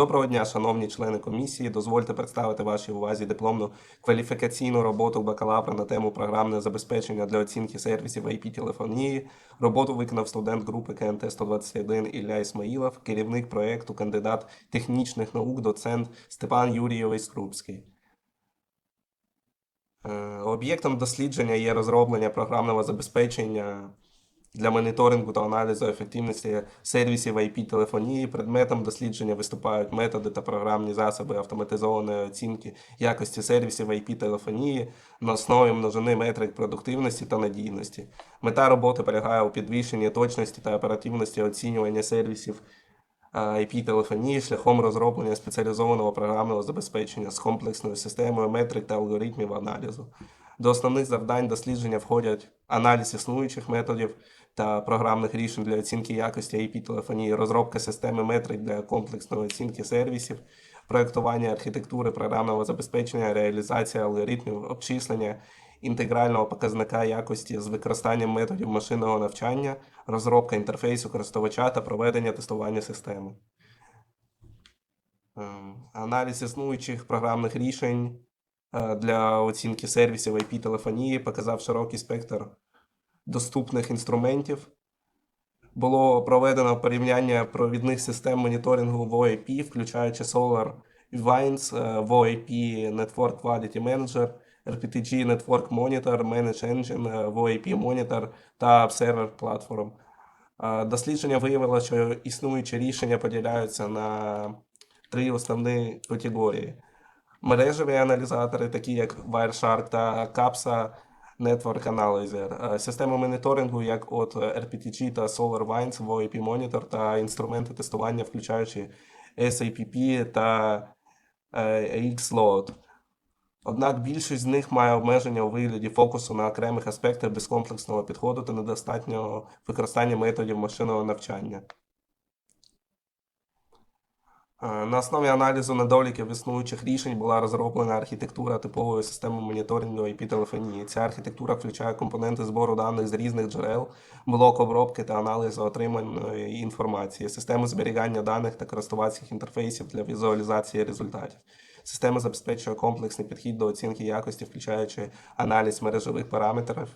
Доброго дня, шановні члени комісії. Дозвольте представити вашій увазі дипломну кваліфікаційну роботу бакалавра на тему програмне забезпечення для оцінки сервісів IP-телефонії. Роботу виконав студент групи КНТ 121 Ілля Ісмаїлов, керівник проєкту, кандидат технічних наук, доцент Степан Юрійович Скрупський. Е, Об'єктом дослідження є розроблення програмного забезпечення для моніторингу та аналізу ефективності сервісів IP-телефонії. Предметом дослідження виступають методи та програмні засоби автоматизованої оцінки якості сервісів IP-телефонії на основі множини метрик продуктивності та надійності. Мета роботи полягає у підвищенні точності та оперативності оцінювання сервісів е, IP-телефонії шляхом розроблення спеціалізованого програмного забезпечення з комплексною системою метрик та алгоритмів аналізу. До основних завдань дослідження входять аналіз існуючих методів та програмних рішень для оцінки якості IP-телефонії, розробка системи метрик для комплексної оцінки сервісів, проєктування архітектури програмного забезпечення, реалізація алгоритмів обчислення інтегрального показника якості з використанням методів машинного навчання, розробка інтерфейсу користувача та проведення тестування системи. Ем, Аналіз існуючих програмних рішень е, для оцінки сервісів IP-телефонії показав широкий спектр доступних інструментів. Було проведено порівняння провідних систем моніторингу VoIP, включаючи Solar Vines, е, VoIP Network Quality Manager, RPTG Network Monitor, Manage Engine, е, VoIP Monitor та Observer Platform. Е, Дослідження виявило, що існуючі рішення поділяються на три основні категорії: мережеві аналізатори, такі як Wireshark та CAPSA Network Analyzer, е, системи моніторингу, як от RPTG та SolarWinds, VoIP Monitor та інструменти тестування, включаючи SAPP та е, XLOAD. Однак більшість з них має обмеження у вигляді фокусу на окремих аспектах безкомплексного підходу та недостатнього використання методів машинного навчання. Е, На основі аналізу недоліків існуючих рішень була розроблена архітектура типової системи моніторингу IP-телефонії. Ця архітектура включає компоненти збору даних з різних джерел, блок обробки та аналізу отриманої інформації, систему зберігання даних та користувацьких інтерфейсів для візуалізації результатів. Система забезпечує комплексний підхід до оцінки якості, включаючи аналіз мережевих параметрів,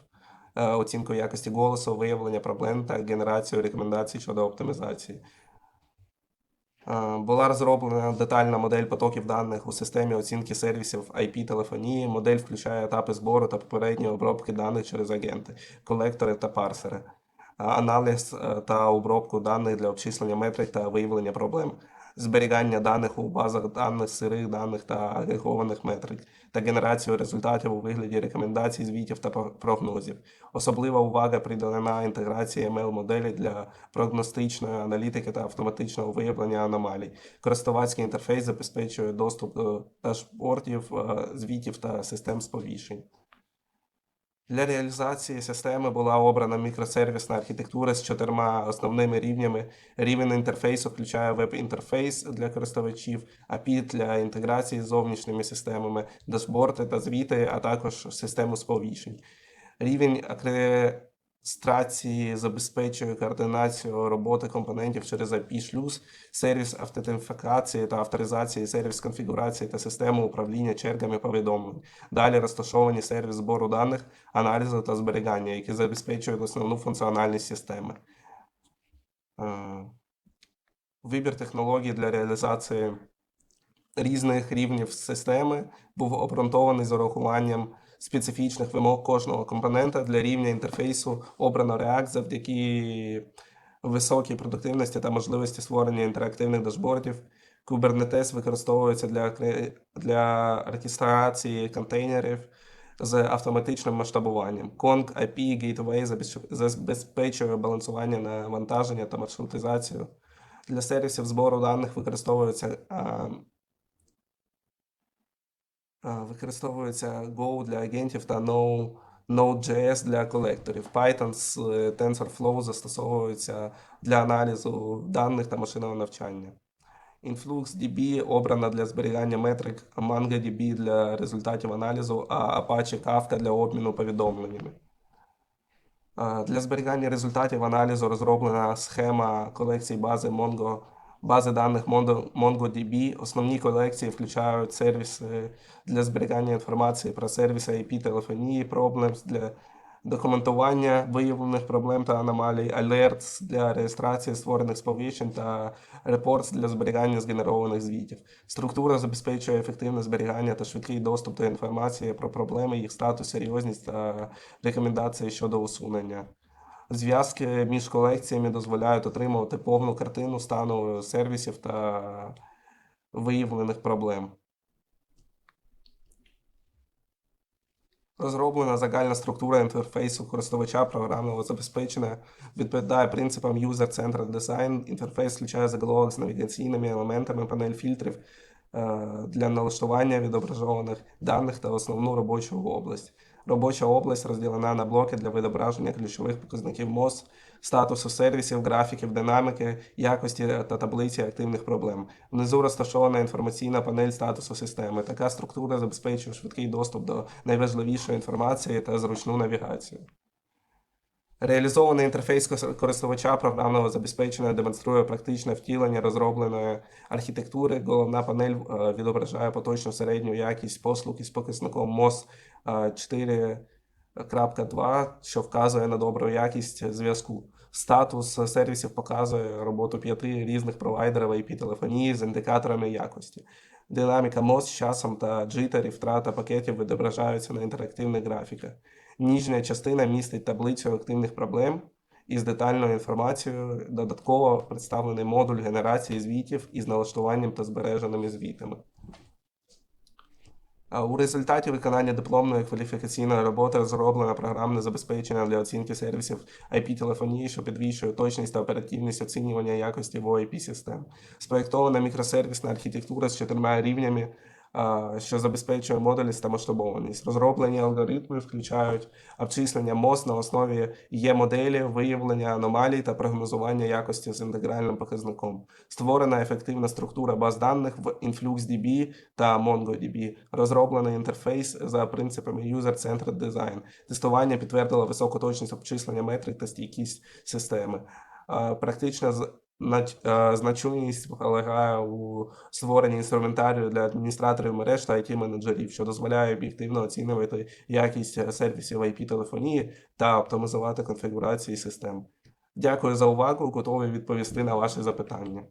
е, оцінку якості голосу, виявлення проблем та генерацію рекомендацій щодо оптимізації. Е, Була розроблена детальна модель потоків даних у системі оцінки сервісів IP-телефонії. Модель включає етапи збору та попередньої обробки даних через агенти, колектори та парсери, аналіз е, та обробку даних для обчислення метрик та виявлення проблем, зберігання даних у базах даних, сирих даних та агрегованих метрик та генерацію результатів у вигляді рекомендацій, звітів та прогнозів. Особлива увага приділена інтеграції ML-моделі для прогностичної аналітики та автоматичного виявлення аномалій. Користувацький інтерфейс забезпечує доступ до дашбордів, е, звітів та систем сповіщень. Для реалізації системи була обрана мікросервісна архітектура з чотирма основними рівнями. Рівень інтерфейсу включає веб-інтерфейс для користувачів, API для інтеграції з зовнішніми системами, дашборди та звіти, а також систему сповіщень. Рівень акредитації забезпечує координацію роботи компонентів через IP-шлюз, сервіс автентифікації та авторизації, сервіс конфігурації та систему управління чергами повідомлень. Далі розташовані сервіс збору даних, аналізу та зберігання, які забезпечують основну функціональність системи. Е, Вибір технологій для реалізації різних рівнів системи був обґрунтований з урахуванням специфічних вимог кожного компонента для рівня інтерфейсу обрано React завдяки високій продуктивності та можливості створення інтерактивних дашбордів. Kubernetes використовується для, для оркестрації контейнерів з автоматичним масштабуванням. Kong IP Gateway забезпечує балансування навантаження та маршрутизацію. Для сервісів збору даних використовується використовується Go для агентів та Node.js для колекторів. Python з е, TensorFlow застосовується для аналізу даних та машинного навчання. InfluxDB обрана для зберігання метрик, а MongoDB для результатів аналізу, а Apache Kafka для обміну повідомленнями. Для зберігання результатів аналізу розроблена схема колекцій бази Mongo бази даних MongoDB. Основні колекції включають сервіси для зберігання інформації про сервіси IP телефонії, Problems для документування виявлених проблем та аномалій, Alerts для реєстрації створених сповіщень та Reports для зберігання згенерованих звітів. Структура забезпечує ефективне зберігання та швидкий доступ до інформації про проблеми, їх статус, серйозність та рекомендації щодо усунення. Зв'язки між колекціями дозволяють отримувати повну картину стану сервісів та виявлених проблем. Розроблена загальна структура інтерфейсу користувача програмного забезпечення відповідає принципам User-Centered Design. Інтерфейс включає заголовок з навігаційними елементами, панель фільтрів для налаштування відображених даних та основну робочу область. Робоча область розділена на блоки для відображення ключових показників МОЗ, статусу сервісів, графіків, динаміки, якості та таблиці активних проблем. Внизу розташована інформаційна панель статусу системи. Така структура забезпечує швидкий доступ до найважливішої інформації та зручну навігацію. Реалізований інтерфейс користувача програмного забезпечення демонструє практичне втілення розробленої архітектури. Головна панель е, відображає поточну середню якість послуг із показником MOS е, 4.2, що вказує на добру якість зв'язку. Статус сервісів показує роботу п'яти різних провайдерів IP-телефонії з індикаторами якості. Динаміка MOS з часом та джитері, втрата пакетів відображаються на інтерактивних графіках. Ніжня частина містить таблицю активних проблем із детальною інформацією. Додатково представлений модуль генерації звітів із налаштуванням та збереженими звітами. У результаті виконання дипломної кваліфікаційної роботи розроблено програмне забезпечення для оцінки сервісів IP-телефонії, що підвищує точність та оперативність оцінювання якості VoIP систем. Спроєктована мікросервісна архітектура з чотирма рівнями, що забезпечує модульність та масштабованість. Розроблені алгоритми включають обчислення МОЗ на основі є моделі, виявлення аномалій та прогнозування якості з інтегральним показником. Створена ефективна структура баз даних в InfluxDB та MongoDB. Розроблений інтерфейс за принципами User-Centered Design. Тестування підтвердило високу точність обчислення метрик та стійкість системи. Практична значущість полягає у створенні інструментарію для адміністраторів мереж та IT-менеджерів, що дозволяє об'єктивно оцінювати якість е, сервісів IP-телефонії та оптимізувати конфігурації систем. Дякую за увагу, готовий відповісти на ваші запитання.